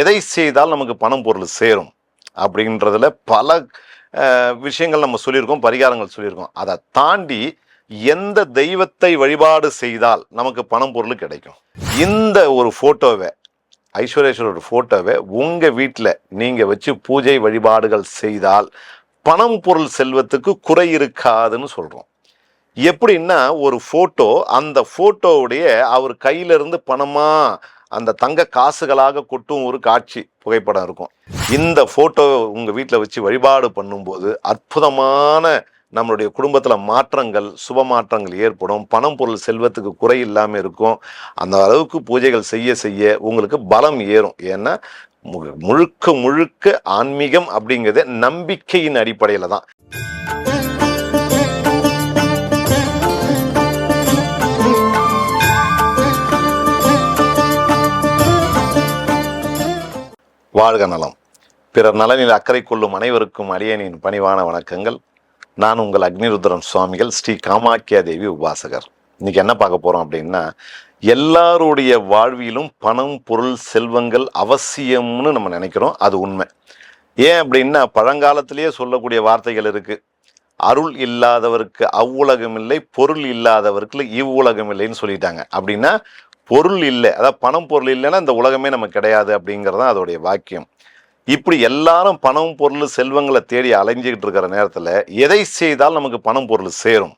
எதை செய்தால் நமக்கு பணம் பொருள் சேரும் அப்படின்றதுல பல விஷயங்கள் நம்ம சொல்லியிருக்கோம் பரிகாரங்கள் சொல்லியிருக்கோம். அதை தாண்டி எந்த தெய்வத்தை வழிபாடு செய்தால் நமக்கு பணம் பொருள் கிடைக்கும்? இந்த ஒரு ஃபோட்டோவை ஐஸ்வர்யேஸ்வரர் ஃபோட்டோவை உங்கள் வீட்டில் நீங்கள் வச்சு பூஜை வழிபாடுகள் செய்தால் பணம் பொருள் செல்வத்துக்கு குறை இருக்காதுன்னு சொல்கிறோம் எப்படின்னா ஒரு ஃபோட்டோ அந்த ஃபோட்டோவுடைய அவர் கையிலிருந்து பணமாக அந்த தங்க காசுகளாக கொட்டும் ஒரு காட்சி புகைப்படம் இருக்கும். இந்த ஃபோட்டோ உங்கள் வீட்டில் வச்சு வழிபாடு பண்ணும்போது அற்புதமான நம்மளுடைய குடும்பத்தில் மாற்றங்கள் சுப மாற்றங்கள் ஏற்படும். பணம் பொருள் செல்வத்துக்கு குறை இல்லாமல் இருக்கும். அந்த அளவுக்கு பூஜைகள் செய்ய செய்ய உங்களுக்கு பலம் ஏறும். ஏன்னா மு- முழுக்க முழுக்க ஆன்மீகம் அப்படிங்கிறது நம்பிக்கையின் அடிப்படையில் தான். வாழ்க நலம். பிறர் நலனில் அக்கறை கொள்ளும் அனைவருக்கும் அரியணியின் பணிவான வணக்கங்கள். நான் உங்கள் அக்னிருத்ரன் சுவாமிகள் ஸ்ரீ காமாக்கியா தேவி உபாசகர். இன்னைக்கு என்ன பார்க்க போறோம் அப்படின்னா எல்லாருடைய வாழ்விலும் பணம் பொருள் செல்வங்கள் அவசியம்னு நம்ம நினைக்கிறோம். அது உண்மை. ஏன் அப்படின்னா பழங்காலத்திலேயே சொல்லக்கூடிய வார்த்தைகள் இருக்கு. அருள் இல்லாதவருக்கு அவ்வுலகம் இல்லை பொருள் இல்லாதவருக்கு இவ்வுலகம் இல்லைன்னு சொல்லிட்டாங்க. அப்படின்னா பொருள் இல்லை. அதாவது பணம் பொருள் இல்லைன்னா இந்த உலகமே நமக்கு கிடையாது அப்படிங்கிறது தான் அதோடைய வாக்கியம். இப்படி எல்லாரும் பணம் பொருள் செல்வங்களை தேடி அலைஞ்சிக்கிட்டு இருக்கிற நேரத்தில் எதை செய்தால் நமக்கு பணம் பொருள் சேரும்?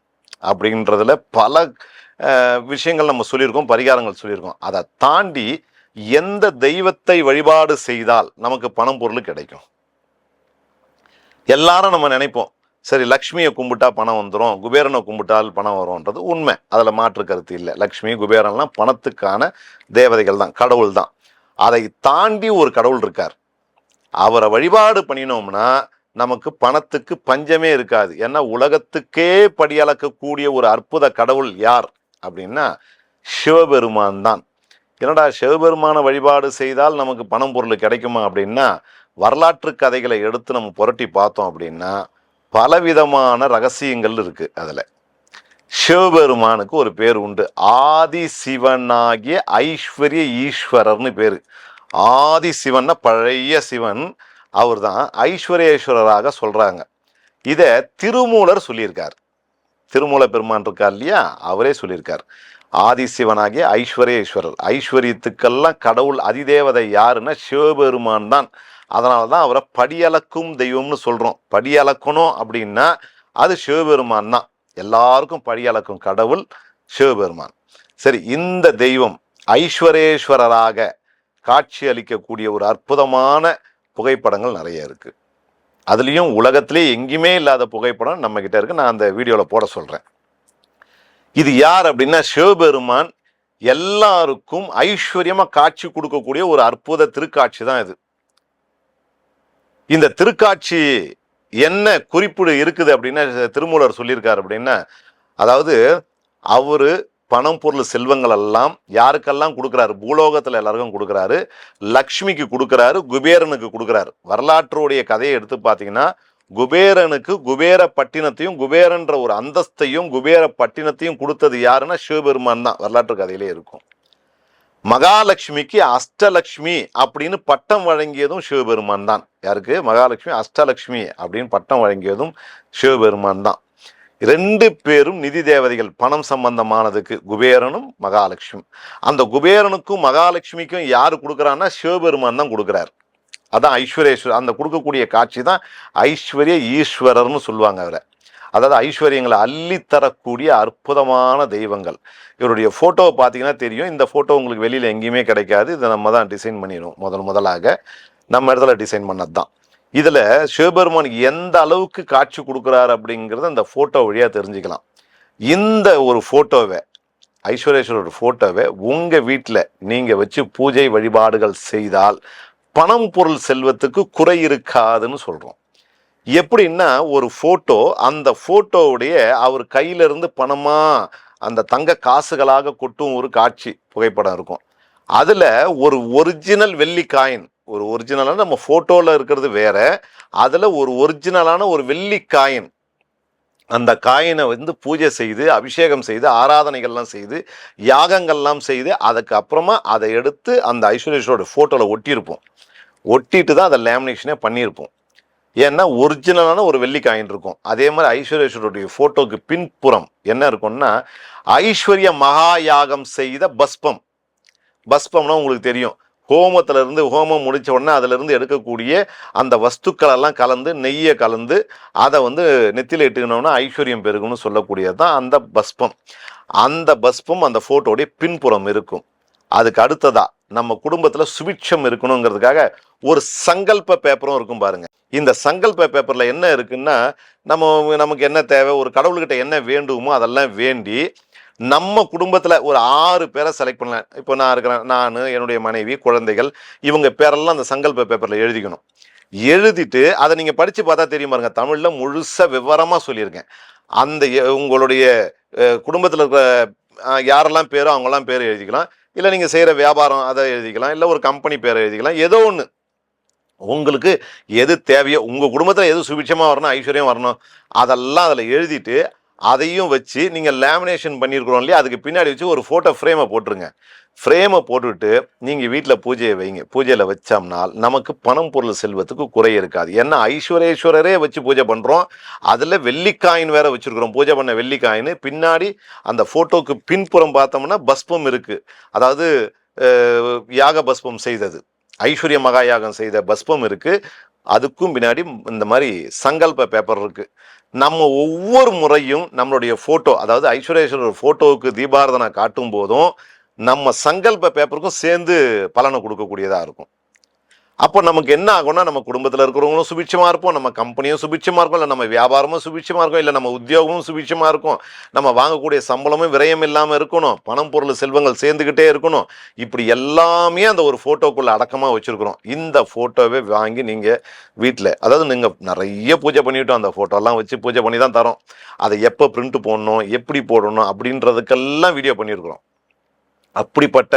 அப்படின்றதுல பல விஷயங்கள் நம்ம சொல்லியிருக்கோம் பரிகாரங்கள் சொல்லியிருக்கோம். அதை தாண்டி எந்த தெய்வத்தை வழிபாடு செய்தால் நமக்கு பணம் பொருள் கிடைக்கும்? எல்லாரும் நம்ம நினைப்போம் சரி லக்ஷ்மியை கும்பிட்டா பணம் வந்துடும் குபேரனை கும்பிட்டால் பணம் வரும்ன்றது உண்மை. அதில் மாற்று கருத்து இல்லை. லக்ஷ்மி குபேரன்லாம் பணத்துக்கான தேவதைகள் தான் கடவுள் தான். அதை தாண்டி ஒரு கடவுள் இருக்கார். அவரை வழிபாடு பண்ணினோம்னா நமக்கு பணத்துக்கு பஞ்சமே இருக்காது. ஏன்னா உலகத்துக்கே படியளக்கக்கூடிய ஒரு அற்புத கடவுள் யார் அப்படின்னா சிவபெருமான் தான். என்னடா சிவபெருமான வழிபாடு செய்தால் நமக்கு பணம் பொருள் கிடைக்குமா அப்படின்னா வரலாற்று கதைகளை எடுத்து நம்ம புரட்டி பார்த்தோம் அப்படின்னா பலவிதமான ரகசியங்கள் இருக்கு அதில். சிவபெருமானுக்கு ஒரு பேர் உண்டு. ஆதி சிவனாகிய ஐஸ்வர்ய ஈஸ்வரர்னு பேர். ஆதி சிவன்னா பழைய சிவன் அவர் தான் ஐஸ்வர்யேஸ்வரராக சொல்கிறாங்க இதை திருமூலர் சொல்லியிருக்கார். திருமூல பெருமான் இருக்கார் இல்லையா? அவரே சொல்லியிருக்கார். ஆதிசிவனாகிய ஐஸ்வர்யேஸ்வரர். ஐஸ்வர்யத்துக்கெல்லாம் கடவுள் அதிதேவதை யாருன்னா சிவபெருமான் தான். அதனால தான் அவரை படியளக்கும் தெய்வம்னு சொல்கிறோம் படியளக்கணும் அப்படின்னா அது சிவபெருமான் தான். எல்லாருக்கும் படியளக்கும் கடவுள் சிவபெருமான். சரி இந்த தெய்வம் ஐஸ்வரேஸ்வரராக காட்சி அளிக்கக்கூடிய ஒரு அற்புதமான புகைப்படங்கள் நிறைய இருக்குது அதுலேயும் உலகத்திலே எங்கேயுமே இல்லாத புகைப்படம் நம்மக்கிட்ட இருக்குது நான் அந்த வீடியோவில் போட சொல்கிறேன் இது யார் அப்படின்னா சிவபெருமான். எல்லாருக்கும் ஐஸ்வர்யமாக காட்சி கொடுக்கக்கூடிய ஒரு அற்புத திருக்காட்சி தான் இது. இந்த திருக்காட்சி என்ன குறிப்பிடு இருக்குது அப்படின்னா திருமூலர் சொல்லியிருக்காரு அப்படின்னா அதாவது அவர் பணம் பொருள் செல்வங்கள் எல்லாம் யாருக்கெல்லாம் கொடுக்குறாரு? பூலோகத்தில் எல்லாருக்கும் கொடுக்குறாரு. லக்ஷ்மிக்கு கொடுக்குறாரு குபேரனுக்கு கொடுக்குறாரு. வரலாற்றுடைய கதையை எடுத்து பார்த்தீங்கன்னா குபேரனுக்கு குபேர பட்டினத்தையும் குபேரன்ற ஒரு அந்தஸ்தையும் குபேர பட்டினத்தையும் கொடுத்தது யாருன்னா சிவபெருமான் தான். வரலாற்று கதையிலே இருக்கும். மகாலட்சுமிக்கு அஷ்டலக்ஷ்மி அப்படின்னு பட்டம் வழங்கியதும் சிவபெருமான் தான். யாருக்கு? மகாலட்சுமி அஷ்டலக்ஷ்மி அப்படின்னு பட்டம் வழங்கியதும் சிவபெருமான் தான். ரெண்டு பேரும் நிதி தேவதைகள் பணம் சம்பந்தமானதுக்கு குபேரனும் மகாலட்சுமி. அந்த குபேரனுக்கும் மகாலட்சுமிக்கும் யார் கொடுக்குறான்னா சிவபெருமான் தான் கொடுக்குறாரு. அதான் ஐஸ்வர்யேஸ்வர் அந்த கொடுக்கக்கூடிய காட்சி தான் ஐஸ்வர்ய ஈஸ்வரர்னு சொல்லுவாங்க அவரை. அதாவது ஐஸ்வர்யங்களை அள்ளித்தரக்கூடிய அற்புதமான தெய்வங்கள். இவருடைய ஃபோட்டோவை பார்த்தீங்கன்னா தெரியும். இந்த ஃபோட்டோ உங்களுக்கு வெளியில் எங்கேயுமே கிடைக்காது. இதை நம்ம தான் டிசைன் பண்ணிடுவோம் முதல் முதலாக. நம்ம இடத்துல டிசைன் பண்ணது தான் இதில் சிவபெருமானுக்கு எந்த அளவுக்கு காட்சி கொடுக்குறாரு அப்படிங்கிறத இந்த ஃபோட்டோ வழியாக தெரிஞ்சுக்கலாம். இந்த ஒரு ஃபோட்டோவை ஐஸ்வரேஸ்வரோட ஃபோட்டோவை உங்கள் வீட்டில் நீங்கள் வச்சு பூஜை வழிபாடுகள் செய்தால் பணம் பொருள் செல்வத்துக்கு குறை இருக்காதுன்னு சொல்கிறோம் எப்படின்னா ஒரு ஃபோட்டோ அந்த ஃபோட்டோவுடைய அவர் கையிலிருந்து பணமாக அந்த தங்க காசுகளாக கொட்டும் ஒரு காட்சி புகைப்படம் இருக்கும். அதில் ஒரு ஒரிஜினல் வெள்ளி காயின் ஒரு ஒரிஜினலான நம்ம ஃபோட்டோவில் இருக்கிறது வேற. அதில் ஒரு ஒரிஜினலான ஒரு வெள்ளி காயின் அந்த காயினை வந்து பூஜை செய்து அபிஷேகம் செய்து ஆராதனைகள்லாம் செய்து யாகங்கள்லாம் செய்து அதுக்கு அப்புறமா அதை எடுத்து அந்த ஐஸ்வர்யேஸ்வரோட ஃபோட்டோவில் ஒட்டியிருப்போம். ஒட்டிட்டு தான் அதை லேமினேஷனே பண்ணியிருப்போம். ஏன்னா ஒரிஜினலான ஒரு வெள்ளி காயின் இருக்கும். அதே மாதிரி ஐஸ்வர்யேஸ்வரருடைய ஃபோட்டோக்கு பின்புறம் என்ன இருக்கும்னா ஐஸ்வர்ய மகா யாகம் செய்த பஸ்பம். பஸ்பம்னா உங்களுக்கு தெரியும். ஹோமத்தில் இருந்து ஹோமம் முடித்த உடனே அதிலிருந்து எடுக்கக்கூடிய அந்த வஸ்துக்களெல்லாம் கலந்து நெய்யை கலந்து அதை வந்து நெத்தியில் இட்டுக்கணும்னா ஐஸ்வர்யம் பெருகும்னு சொல்லக்கூடியது தான் அந்த பஸ்பம். அந்த பஸ்பம் அந்த ஃபோட்டோடைய பின்புறம் இருக்கும். அதுக்கு அடுத்ததா நம்ம குடும்பத்தில் சுபிட்சம் இருக்கணுங்கிறதுக்காக ஒரு சங்கல்ப பேப்பரும் இருக்கும் பாருங்கள் இந்த சங்கல்ப பேப்பரில் என்ன இருக்குன்னா நம்ம நமக்கு என்ன தேவை ஒரு கடவுள்கிட்ட என்ன வேண்டுமோ அதெல்லாம் வேண்டி நம்ம குடும்பத்தில் ஒரு ஆறு பேரை செலக்ட் பண்ணலாம். இப்போ நான் இருக்கிறேன் நான் என்னுடைய மனைவி குழந்தைகள் இவங்க பேரெல்லாம் அந்த சங்கல்ப பேப்பரில் எழுதிக்கணும். எழுதிட்டு அதை நீங்கள் படித்து பார்த்தா தெரியும் பாருங்க தமிழில் முழுசாக விவரமாக சொல்லியிருக்கேன். அந்த எ- உங்களுடைய குடும்பத்தில் இருக்கிற யாரெல்லாம் பேரோ அவங்கெல்லாம் பேர் எழுதிக்கலாம். இல்லை நீங்கள் செய்கிற வியாபாரம் அதை எழுதிக்கலாம் இல்லை ஒரு கம்பெனி பேரை எழுதிக்கலாம் ஏதோ ஒன்று உங்களுக்கு எது தேவையோ உங்கள் குடும்பத்தில் எது சுபிட்சமாக வரணும் ஐஸ்வர்யம் வரணும் அதெல்லாம் அதில் எழுதிட்டு அதையும் வச்சு நீங்கள் லேமினேஷன் பண்ணியிருக்கிறோம் இல்லையா அதுக்கு பின்னாடி வச்சு ஒரு ஃபோட்டோ ஃப்ரேமை போட்டுருங்க. ஃப்ரேமை போட்டுவிட்டு நீங்கள் வீட்டில் பூஜையை வைங்க. பூஜையில் வச்சோம்னால் நமக்கு பணம் பொருள் செல்வத்துக்கு குறை இருக்காது. ஏன்னா ஐஸ்வரேஸ்வரரே வச்சு பூஜை பண்ணுறோம் அதில் வெள்ளிக்காயின் வேற வச்சுருக்குறோம். பூஜை பண்ண வெள்ளிக்காயின் பின்னாடி அந்த ஃபோட்டோக்கு பின்புறம் பார்த்தோம்னா பஸ்பம் இருக்குது அதாவது யாக பஸ்பம் செய்தது. ஐஸ்வர்ய மகா யாகம் செய்த பஸ்பம் இருக்குது அதுக்கும் பின்னாடி இந்த மாதிரி சங்கல்ப பேப்பர் இருக்குது நம்ம ஒவ்வொரு முறையும் நம்மளுடைய ஃபோட்டோ அதாவது ஐஸ்வரேஸ்வரர் ஃபோட்டோவுக்கு தீபாரதனை காட்டும் போதும் நம்ம சங்கல்ப பேப்பருக்கும் சேர்ந்து பலனை கொடுக்கக்கூடியதாக இருக்கும். அப்போ நமக்கு என்ன ஆகும்னா நம்ம குடும்பத்தில் இருக்கிறவங்களும் சுபிட்சமாக இருப்போம் நம்ம கம்பெனியும் சுபிட்சமாக இருக்கும் இல்லை நம்ம வியாபாரமும் சுபிட்சமாக இருக்கும் இல்லை நம்ம உத்தியோகமும் சுபிட்சமாக இருக்கும். நம்ம வாங்கக்கூடிய சம்பளமும் விரயம் இல்லாமல் இருக்கணும் பணம் பொருள் செல்வங்கள் சேர்ந்துக்கிட்டே இருக்கணும். இப்படி எல்லாமே அந்த ஒரு ஃபோட்டோக்குள்ளே அடக்கமாக வச்சுருக்குறோம். இந்த ஃபோட்டோவே வாங்கி நீங்கள் வீட்டில் அதாவது நீங்கள் நிறைய பூஜை பண்ணிவிட்டோம் அந்த ஃபோட்டோலாம் வச்சு பூஜை பண்ணி தான் தரோம். அதை எப்போ பிரிண்ட் போடணும் எப்படி போடணும் அப்படின்றதுக்கெல்லாம் வீடியோ பண்ணியிருக்கிறோம் அப்படிப்பட்ட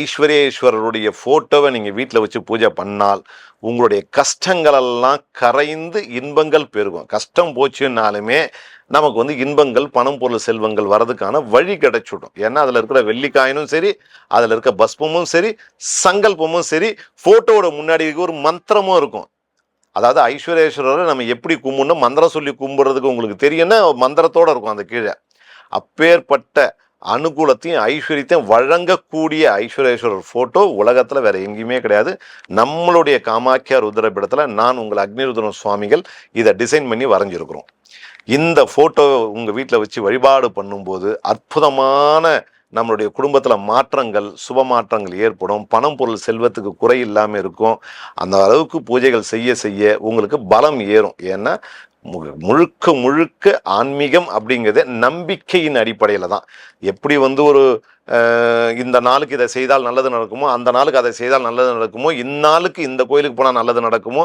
ஐஸ்வர்யேஸ்வரருடைய ஃபோட்டோவை நீங்கள் வீட்டில் வச்சு பூஜை பண்ணால் உங்களுடைய கஷ்டங்களெல்லாம் கரைந்து இன்பங்கள் பெருகும். கஷ்டம் போச்சுன்னாலுமே நமக்கு வந்து இன்பங்கள் பணம் பொருள் செல்வங்கள் வரதுக்கான வழி கிடைச்சிடும். ஏன்னா அதில் இருக்கிற வெள்ளிக்காயினும் சரி அதில் இருக்க பஸ்பமும் சரி சங்கல்பமும் சரி ஃபோட்டோவோட முன்னாடி ஒரு மந்திரமும் இருக்கும். அதாவது ஐஸ்வர்யேஸ்வரரை நம்ம எப்படி கும்பிடணும் மந்திரம் சொல்லி கும்பிட்றதுக்கு உங்களுக்கு தெரியும்னா மந்திரத்தோடு இருக்கும் அந்த கீழே. அப்பேற்பட்ட அனுகூலத்தையும் ஐஸ்வர்யத்தையும் வழங்கக்கூடிய ஐஸ்வர்யேஸ்வரர் ஃபோட்டோ உலகத்தில் வேற எங்கேயுமே கிடையாது. நம்மளுடைய காமாக்கியா ருத்ரபீடத்தில் நான் உங்கள் அக்னிருத்ரன் சுவாமிகள் இதை டிசைன் பண்ணி வரைஞ்சிருக்கிறோம். இந்த ஃபோட்டோ உங்கள் வீட்டில் வச்சு வழிபாடு பண்ணும்போது அற்புதமான நம்மளுடைய குடும்பத்தில் மாற்றங்கள் சுப மாற்றங்கள் ஏற்படும். பணம் பொருள் செல்வத்துக்கு குறை இல்லாமல் இருக்கும். அந்த அளவுக்கு பூஜைகள் செய்ய செய்ய உங்களுக்கு பலம் ஏறும். ஏன்னா முழுக்க முழுக்க ஆன்மீகம் அப்படிங்கிறது நம்பிக்கையின் அடிப்படையில் தான் எப்படி வந்து ஒரு இந்த நாளுக்கு இதை செய்தால் நல்லது நடக்குமோ அந்த நாளுக்கு அதை செய்தால் நல்லது நடக்குமோ இந்நாளுக்கு இந்த கோயிலுக்கு போனால் நல்லது நடக்குமோ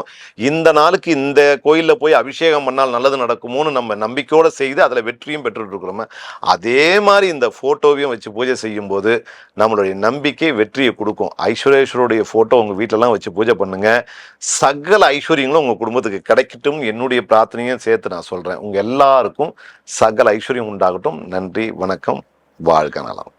இந்த நாளுக்கு இந்த கோயிலில் போய் அபிஷேகம் பண்ணால் நல்லது நடக்குமோன்னு நம்ம நம்பிக்கையோடு செய்து அதில் வெற்றியும் பெற்றுட்ருக்குறோமே அதே மாதிரி இந்த ஃபோட்டோவையும் வச்சு பூஜை செய்யும்போது நம்மளுடைய நம்பிக்கை வெற்றியை கொடுக்கும். ஐஸ்வர்யேஸ்வருடைய ஃபோட்டோ உங்கள் வீட்டிலலாம் வச்சு பூஜை பண்ணுங்கள் சகல ஐஸ்வர்யங்களும் உங்கள் குடும்பத்துக்கு கிடைக்கட்டும். என்னுடைய பிரார்த்தனையும் சேர்த்து நான் சொல்கிறேன் உங்கள் எல்லாருக்கும் சகல ஐஸ்வர்யம் உண்டாகட்டும். நன்றி வணக்கம் வாழ்க நலம்.